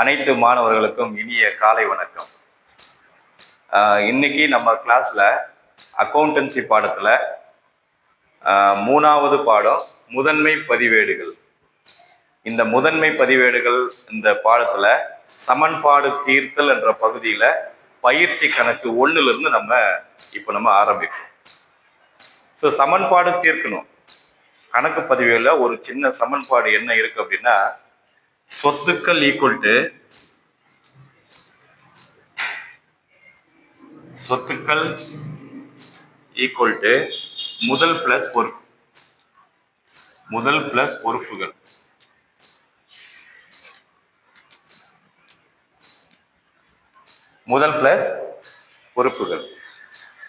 அனைத்து மாணவர்களுக்கும் இனிய காலை வணக்கம். இன்னைக்கு நம்ம கிளாஸில் அக்கௌண்டன்சி பாடத்தில் மூணாவது பாடம் முதன்மை பதிவேடுகள். இந்த முதன்மை பதிவேடுகள் இந்த பாடத்தில் சமன்பாடு தீர்த்தல் என்ற பகுதியில் பயிற்சி கணக்கு ஒன்றுலேருந்து நம்ம இப்போ நம்ம ஆரம்பிப்போம். ஸோ சமன்பாடு தீர்க்கணும். கணக்கு பதிவேல ஒரு சின்ன சமன்பாடு என்ன இருக்குது அப்படின்னா சொத்துக்கள் ஈக்குவல் டு சொத்துக்கள் ஈக்குவல் டு முதல் பிளஸ் பொறுப்பு. முதல் பிளஸ் பொறுப்புகள். முதல் பிளஸ் பொறுப்புகள்.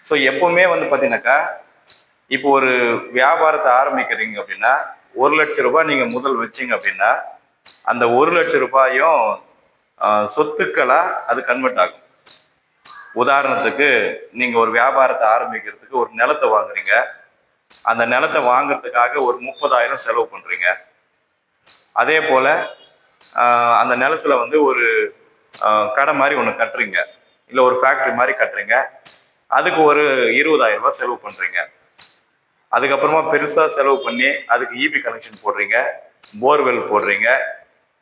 ஸோ எப்பவுமே வந்து பார்த்தீங்கன்னாக்கா இப்போ ஒரு வியாபாரத்தை ஆரம்பிக்கிறீங்க அப்படின்னா ஒரு லட்ச ரூபாய் நீங்கள் முதல் வச்சீங்க அப்படின்னா அந்த ஒரு லட்சம் ரூபாயும் சொத்துக்களாக அது கன்வெர்ட் ஆகும். உதாரணத்துக்கு நீங்கள் ஒரு வியாபாரத்தை ஆரம்பிக்கிறதுக்கு ஒரு நிலத்தை வாங்குறீங்க. அந்த நிலத்தை வாங்குறதுக்காக ஒரு முப்பதாயிரம் செலவு பண்ணுறீங்க அதே போல் அந்த நிலத்துல வந்து ஒரு கடை மாதிரி ஒன்று கட்டுறீங்க. இல்லை ஒரு ஃபேக்ட்ரி மாதிரி கட்டுறீங்க. அதுக்கு ஒரு இருபதாயிரம் ரூபாய் செலவு பண்ணுறீங்க அதுக்கப்புறமா பெருசாக செலவு பண்ணி அதுக்கு இபி கனெக்ஷன் போடுறீங்க. போர்வெல் போடுறீங்க.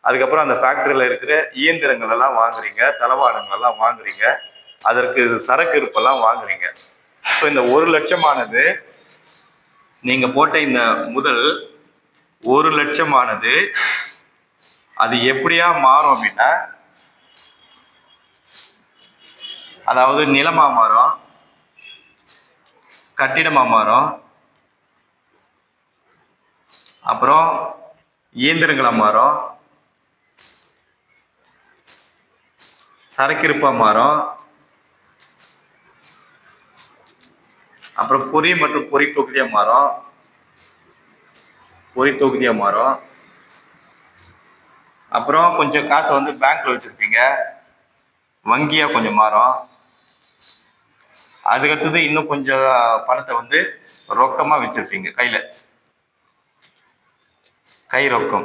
அதுக்கப்புறம் அந்த ஃபேக்டரியில் இருக்கிற இயந்திரங்கள் எல்லாம் வாங்குறீங்க தளவாடங்கள் எல்லாம் வாங்குறீங்க. அதற்கு சரக்கு இருப்பெல்லாம் வாங்குறீங்க. ஸோ இந்த ஒரு லட்சமானது நீங்கள் போட்ட இந்த முதல் ஒரு லட்சமானது அது எப்படியா மாறும் அப்படின்னா அதாவது நிலமா மாறும் கட்டிடமா மாறும் அப்புறம் இயந்திரங்களா மாறும்? சரக்கிருப்பா மாறும். அப்புறம் பொறி மற்றும் பொறி தொகுதியா மாறும். பொறி தொகுதியா மாறும். அப்புறம் கொஞ்சம் காசை வந்து பேங்க்ல வச்சிருப்பீங்க. வங்கியா கொஞ்சம் மாறும். அதுக்கடுத்தது இன்னும் கொஞ்சம் பணத்தை வந்து ரொக்கமா வச்சிருப்பீங்க கையில. கை ரொக்கம்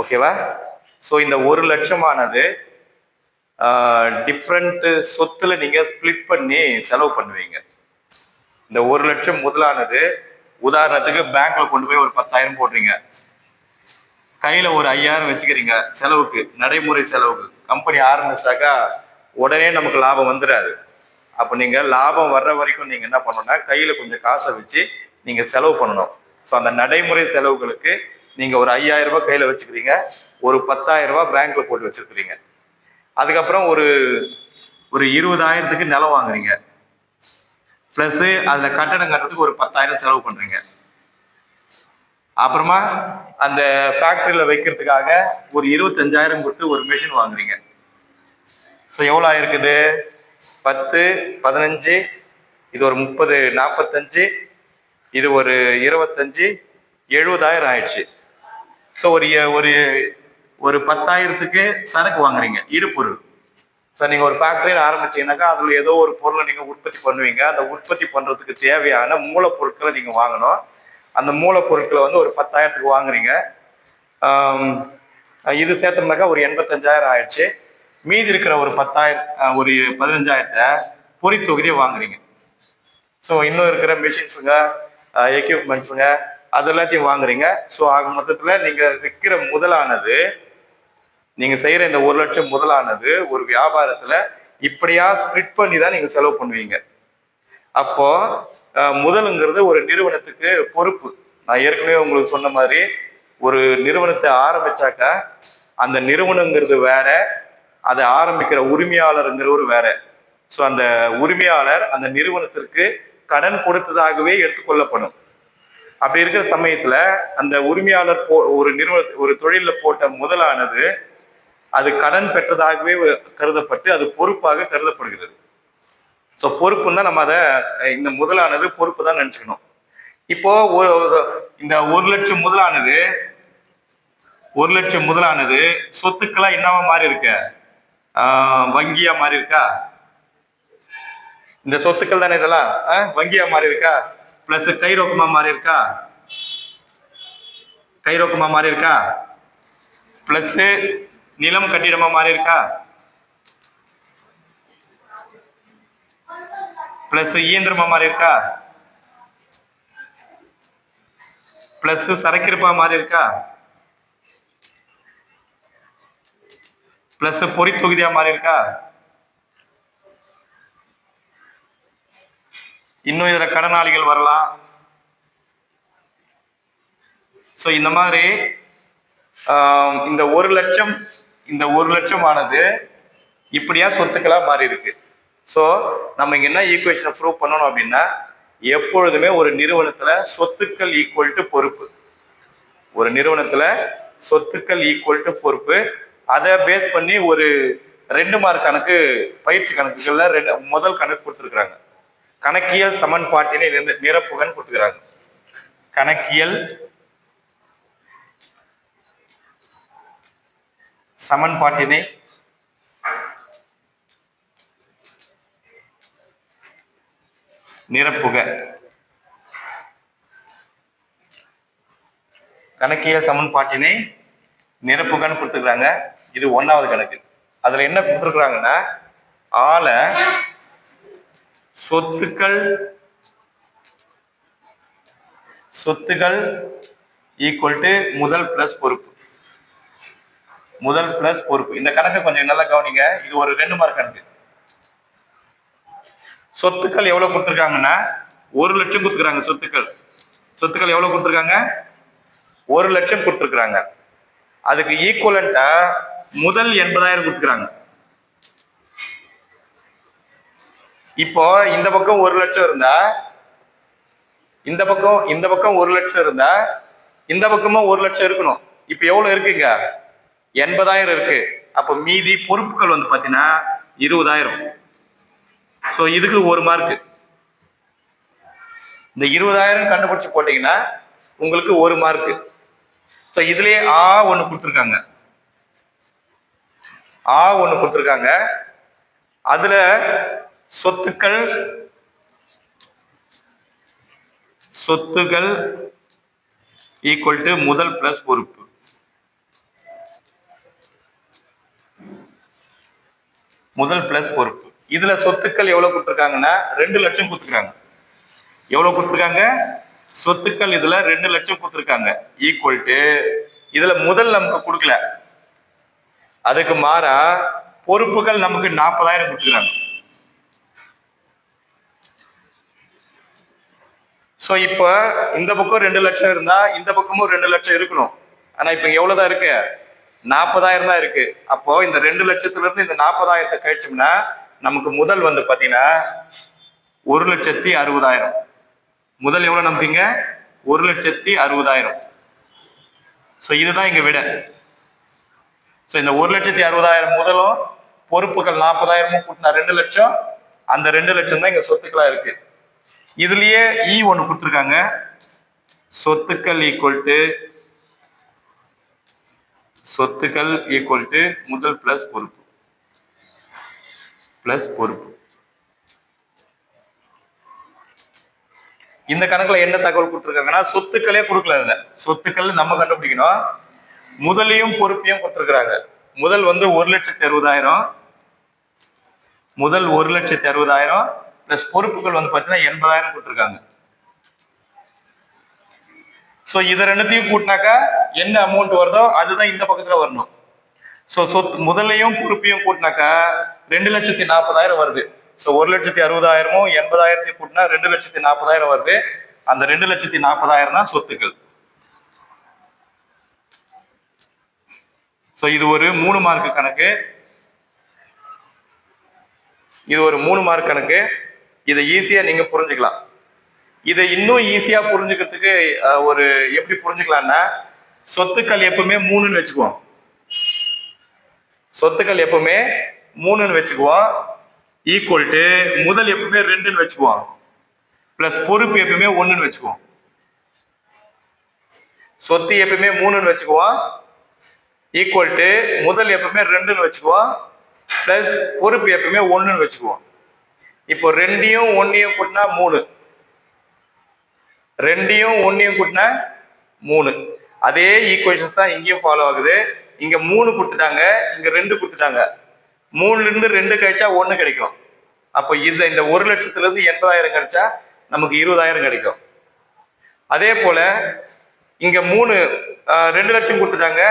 ஓகேவா? ஸோ இந்த ஒரு லட்சமானது டிஃப்ரெண்ட் சொத்துல நீங்க ஸ்பிளிட் பண்ணி செலவு பண்ணுவீங்க. இந்த ஒரு லட்சம் முதலானது உதாரணத்துக்கு பேங்க்ல கொண்டு போய் ஒரு பத்தாயிரம் போடுறீங்க. கையில ஒரு ஐயாயிரம் வச்சுக்கிறீங்க செலவுக்கு நடைமுறை செலவுக்கு. கம்பெனி ஆரம்பிச்சிட்டாக்கா உடனே நமக்கு லாபம் வந்துடாது அப்போ நீங்க லாபம் வர்ற வரைக்கும் நீங்க என்ன பண்ணணும்னா கையில கொஞ்சம் காசை வச்சு நீங்க செலவு பண்ணணும். ஸோ அந்த நடைமுறை செலவுகளுக்கு நீங்கள் ஒரு ஐயாயிரம் ரூபாய் கையில் வச்சுக்கிறீங்க. ஒரு பத்தாயிரம் ரூபாய் பேங்க்ல போட்டு வச்சிருக்கிறீங்க. அதுக்கப்புறம் ஒரு ஒரு இருபதாயிரத்துக்கு நிலம் வாங்குறீங்க. ப்ளஸ் அதில் கட்டடம் கட்டுறதுக்கு ஒரு பத்தாயிரம் செலவு பண்றீங்க. அப்புறமா அந்த ஃபேக்டரியில் வைக்கிறதுக்காக ஒரு இருபத்தஞ்சாயிரம் கொடுத்து ஒரு மிஷின் வாங்குறீங்க. ஸோ எவ்வளோ ஆயிருக்குது? பத்து பதினஞ்சு இது ஒரு முப்பது நாற்பத்தஞ்சு இது ஒரு இருபத்தஞ்சு எழுபதாயிரம் ஆயிடுச்சு. ஸோ ஒரு ஒரு ஒரு பத்தாயிரத்துக்கு சரக்கு வாங்குறீங்க இடுப்பொருள். ஸோ நீங்கள் ஒரு ஃபேக்டரியில் ஆரம்பிச்சீங்கன்னாக்கா அதில் ஏதோ ஒரு பொருளை நீங்கள் உற்பத்தி பண்ணுவீங்க. அந்த உற்பத்தி பண்ணுறதுக்கு தேவையான மூலப்பொருட்களை நீங்கள் வாங்கணும். அந்த மூலப்பொருட்களை வந்து ஒரு பத்தாயிரத்துக்கு வாங்குறீங்க. இது சேர்த்தோம்னாக்கா ஒரு எண்பத்தஞ்சாயிரம் ஆயிடுச்சு. மீதி இருக்கிற ஒரு பத்தாயிரம் ஒரு பதினஞ்சாயிரத்தை பொறி தொகுதியை வாங்குறீங்க. ஸோ இன்னும் இருக்கிற மிஷின்ஸுங்க எக்யூப்மெண்ட்ஸுங்க அது எல்லாத்தையும் வாங்குறீங்க. ஸோ ஆக மொத்தத்தில் நீங்கள் விற்கிற முதலானது நீங்கள் செய்கிற இந்த ஒரு லட்சம் முதலானது ஒரு வியாபாரத்தில் இப்படியா ஸ்ப்ளிட் பண்ணி தான் நீங்கள் செலவு பண்ணுவீங்க. அப்போ முதலுங்கிறது ஒரு நிறுவனத்துக்கு பொறுப்பு. நான் ஏற்கனவே உங்களுக்கு சொன்ன மாதிரி ஒரு நிறுவனத்தை ஆரம்பிச்சாக்கா அந்த நிறுவனங்கிறது வேற அதை ஆரம்பிக்கிற உரிமையாளருங்கிற ஒரு வேற. ஸோ அந்த உரிமையாளர் அந்த நிறுவனத்திற்கு கடன் கொடுத்ததாகவே எடுத்துக்கொள்ளப்படும். அப்படி இருக்கிற சமயத்துல அந்த உரிமையாளர் போ ஒரு நிறுவன ஒரு தொழில போட்ட முதலானது அது கடன் பெற்றதாகவே கருதப்பட்டு அது பொறுப்பாக கருதப்படுகிறது. ஸோ பொறுப்புன்னா நம்ம அதை இந்த முதலானது பொறுப்பு தான் நினச்சிக்கணும். இப்போ ஒரு இந்த ஒரு லட்சம் முதலானது ஒரு லட்சம் முதலானது சொத்துக்களா என்னவா மாறி இருக்க ஆஹ் வங்கியா மாறி இருக்கா இந்த சொத்துக்கள் தானே இதெல்லாம்? ஆஹ் வங்கியா மாறி இருக்கா பிளஸ் கைரோக்கமா மாறி இருக்கா கைரோக்கமா மாறி இருக்கா பிளஸ் நிலம் கட்டிடமா மாறி இருக்கா பிளஸ் இயந்திரமா மாறி இருக்கா பிளஸ் சரக்கிருப்பா மாறி இருக்கா பிளஸ் பொறி தொகுதியா மாறி இருக்கா இன்னும் இதுல கடனாளிகள் வரலாம். ஸோ இந்த மாதிரி இந்த ஒரு லட்சம் இந்த ஒரு லட்சம் ஆனது இப்படியா சொத்துக்களாக மாறி இருக்கு. ஸோ நம்ம இங்கே என்ன ஈக்குவேஷனை ப்ரூவ் பண்ணணும் அப்படின்னா எப்பொழுதுமே ஒரு நிறுவனத்தில் சொத்துக்கள் ஈக்குவல் டு பொறுப்பு. ஒரு நிறுவனத்தில் சொத்துக்கள் ஈக்குவல் டு பொறுப்பு. அதை பேஸ் பண்ணி ஒரு ரெண்டு மார்க் கணக்கு பயிற்சி கணக்குகளில் ரெண்டு முதல் கணக்கு கொடுத்துருக்குறாங்க. கணக்கியல் சமன்பாட்டினை நிர- நிரப்புகன்னு கொடுத்துக்கிறாங்க கணக்கியல் சமன்பாட்டினை நிரப்புக. கணக்கியல் சமன்பாட்டினை நிரப்புகன்னு கொடுத்துக்கிறாங்க. இது ஒன்னாவது கணக்கு. அதுல என்ன கொடுத்துருக்குறாங்கன்னா ஆளை சொத்துக்கள் சொத்துக்கள் ஈக்குவல் டு முதல் பிளஸ் பொறுப்பு. முதல் பிளஸ் பொறுப்பு. இந்த கணக்கு கொஞ்சம் நல்லா கவனிங்க. இது ஒரு ரெண்டு மார்க் கணக்கு. சொத்துக்கள் எவ்வளவு கொடுத்துருக்காங்கன்னா ஒரு லட்சம் கொடுத்துருக்காங்க சொத்துக்கள். சொத்துக்கள் எவ்வளவு கொடுத்துருக்காங்க? ஒரு லட்சம் கொடுத்துருக்காங்க அதுக்கு ஈக்குவலண்டா முதல் எண்பதாயிரம் கொடுத்துருக்காங்க. இப்போ இந்த பக்கம் ஒரு லட்சம் இருந்தா இந்த பக்கம் இந்த பக்கம் ஒரு லட்சம் இருந்தா இந்த பக்கமும் ஒரு லட்சம் இருக்கணும். இப்ப எவ்வளவு இருக்குங்க? எண்பதாயிரம் இருக்கு. அப்ப மீதி பொறுப்புகள் வந்து பாத்தீங்கன்னா இருபதாயிரம். சோ இதுக்கு ஒரு மார்க் இந்த இருபதாயிரம் கண்டுபிடிச்சு போட்டீங்கன்னா உங்களுக்கு ஒரு மார்க் சோ இதுலயே ஆ ஒண்ணு கொடுத்துருக்காங்க. ஆ ஒண்ணு கொடுத்துருக்காங்க. அதுல சொத்துக்கள் சொத்துகள் ஈக்குவல் டு முதல் பிளஸ் பொறுப்பு. முதல் பிளஸ் பொறுப்பு. இதுல சொத்துக்கள் எவ்வளவு கொடுத்துருக்காங்கன்னா ரெண்டு லட்சம் கொடுத்துருக்காங்க. எவ்வளவு கொடுத்துருக்காங்க? சொத்துக்கள் இதுல ரெண்டு லட்சம் கொடுத்துருக்காங்க. ஈக்குவல் டு இதுல முதல் நமக்கு கொடுக்கல. அதுக்கு மாறா பொறுப்புகள் நமக்கு நாற்பதாயிரம் கொடுத்துருக்காங்க. ஸோ இப்போ இந்த பக்கம் ரெண்டு லட்சம் இருந்தால் இந்த பக்கமும் ரெண்டு லட்சம் இருக்கணும். ஆனால் இப்போ எவ்வளோ தான் இருக்கு? நாற்பதாயிரம் தான் இருக்கு. அப்போ இந்த ரெண்டு லட்சத்துலேருந்து இந்த நாற்பதாயிரத்தை கழிச்சோம்னா நமக்கு முதல் வந்து பார்த்தீங்கன்னா ஒரு லட்சத்தி அறுபதாயிரம். முதல் எவ்வளோ நம்பிங்க? ஒரு லட்சத்தி அறுபதாயிரம். ஸோ இதுதான் இங்கே விட. ஸோ இந்த ஒரு லட்சத்தி அறுபதாயிரம் முதலும் பொறுப்புகள் நாற்பதாயிரமும் கூட்டினா ரெண்டு லட்சம். அந்த ரெண்டு லட்சம் தான் இங்கே சொத்துக்களாக இருக்குது இதுலயே e இ ஒன்று கொடுத்துருக்காங்க. சொத்துக்கள் ஈக்குவல் டு சொத்துக்கள் ஈக்குவல் டு முதல் பிளஸ் பொறுப்பு. பிளஸ் பொறுப்பு. இந்த கணக்குல என்ன தகவல் கொடுத்துருக்காங்கன்னா சொத்துக்களே கொடுக்கல சொத்துக்கள் நம்ம கண்டுபிடிக்கணும். முதலையும் பொறுப்பையும் கொடுத்துருக்காங்க முதல் வந்து ஒரு லட்சத்தி அறுபதாயிரம். முதல் ஒரு லட்சத்தி அறுபதாயிரம். பிளஸ் பொறுப்புகள் வந்து பார்த்தீங்கன்னா எண்பதாயிரம் கொடுத்துருக்காங்க. ஸோ இதை ரெண்டுத்தையும் கூட்டினாக்கா என்ன அமௌண்ட் வருதோ அதுதான் இந்த பக்கத்தில் வரணும். ஸோ சொத்து முதலையும் பொறுப்பையும் கூட்டினாக்கா ரெண்டு லட்சத்தி நாற்பதாயிரம் வருது. ஸோ ஒரு லட்சத்தி அறுபதாயிரமும் எண்பதாயிரத்தையும் கூட்டினா ரெண்டு லட்சத்தி நாற்பதாயிரம் வருது. அந்த ரெண்டு லட்சத்தி நாற்பதாயிரம் தான் சொத்துக்கள். ஸோ இது ஒரு மூணு மார்க் கணக்கு. இது ஒரு மூணு மார்க் கணக்கு. இதை ஈஸியா நீங்க புரிஞ்சுக்கலாம். இதை இன்னும் ஈஸியா புரிஞ்சுக்கிறதுக்கு ஒரு எப்படி புரிஞ்சுக்கலாம்னா சொத்துக்கள் எப்பவுமே மூணுன்னு வச்சுக்குவோம். சொத்துக்கள் எப்பவுமே மூணுன்னு வச்சுக்குவோம். ஈக்குவல் டு முதல் எப்பவுமே ரெண்டுன்னு வச்சுக்குவோம். பிளஸ் பொறுப்பு எப்பவுமே ஒன்றுன்னு வச்சுக்குவோம். சொத்து எப்பவுமே மூணுன்னு வச்சுக்குவோம். ஈக்குவல் டு முதல் எப்பவுமே ரெண்டுன்னு வச்சுக்குவோம். பிளஸ் பொறுப்பு எப்பவுமே ஒன்றுன்னு வச்சுக்குவோம். இப்போ ரெண்டையும் ஒன்னையும் கூட்டினா மூணு. ரெண்டையும் ஒன்னையும் கூட்டினா மூணு. அதே ஈக்குவேஷன்ஸ் தான் இங்கேயும் ஃபாலோ ஆகுது. இங்க மூணு கொடுத்துட்டாங்க இங்க ரெண்டு கொடுத்துட்டாங்க. மூணுல இருந்து ரெண்டு கழிச்சா ஒன்று கிடைக்கும். அப்போ இந்த இந்த ஒரு லட்சத்துல இருந்து எண்பதாயிரம் கிடைச்சா நமக்கு இருபதாயிரம் கிடைக்கும். அதே போல இங்க மூணு ரெண்டு லட்சம் கொடுத்துட்டாங்க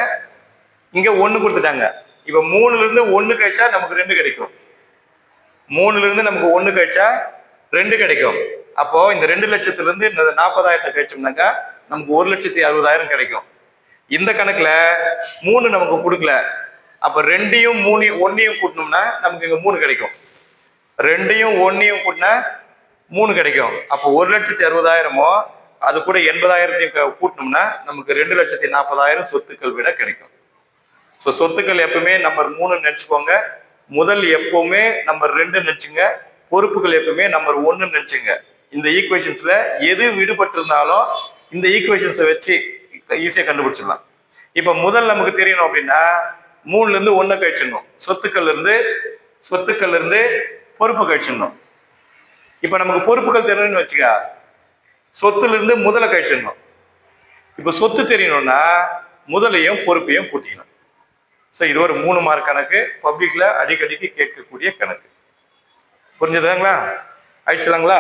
இங்க ஒன்று கொடுத்துட்டாங்க. இப்ப மூணுல இருந்து ஒண்ணு கழிச்சா நமக்கு ரெண்டு கிடைக்கும். மூணுலேருந்து நமக்கு ஒன்று கழிச்சா ரெண்டு கிடைக்கும். அப்போது இந்த ரெண்டு லட்சத்துலேருந்து இந்த நாற்பதாயிரத்தை கழிச்சோம்னாக்கா நமக்கு ஒரு லட்சத்தி அறுபதாயிரம் கிடைக்கும். இந்த கணக்கில் மூணு நமக்கு கொடுக்கல. அப்போ ரெண்டையும் மூணு ஒன்றையும் கூட்டினோம்னா நமக்கு இங்கே மூணு கிடைக்கும். ரெண்டையும் ஒன்றையும் கூட்டினா மூணு கிடைக்கும். அப்போ ஒரு லட்சத்தி அறுபதாயிரமோ அது கூட எண்பதாயிரத்தையும் க- கூட்டினோம்னா நமக்கு ரெண்டு லட்சத்தி நாற்பதாயிரம் சொத்துக்கள் விட கிடைக்கும். ஸோ சொத்துக்கள் எப்பவுமே நம்பர் மூணு நினச்சிக்கோங்க. முதல் எப்பவுமே நம்பர் ரெண்டு நினைச்சுங்க பொறுப்புகள் எப்பவுமே நம்பர் ஒன்னு நினைச்சுங்க. இந்த ஈக்குவேஷன்ஸ்ல எது விடுபட்டு இருந்தாலும் இந்த ஈக்குவேஷன்ஸை வச்சு ஈஸியா கண்டுபிடிச்சிடலாம். இப்ப முதல் நமக்கு தெரியணும் அப்படின்னா மூணுல இருந்து ஒண்ணு கழிச்சிடணும். சொத்துக்கள் இருந்து சொத்துக்கள் இருந்து பொறுப்பு கழிச்சிடணும். இப்ப நமக்கு பொறுப்புகள் தெரியணும்னு வச்சுக்க சொத்துல இருந்து முதல கழிச்சிடணும். இப்ப சொத்து தெரியணும்னா முதலையும் பொறுப்பையும் கூட்டிக்கணும். ஸோ இது ஒரு மூணு மார்க் கணக்கு. பப்ளிக்கில் அடிக்கடிக்கு கேட்கக்கூடிய கணக்கு. புரிஞ்சுதாங்களா? ஆயிடுச்சுலாங்களா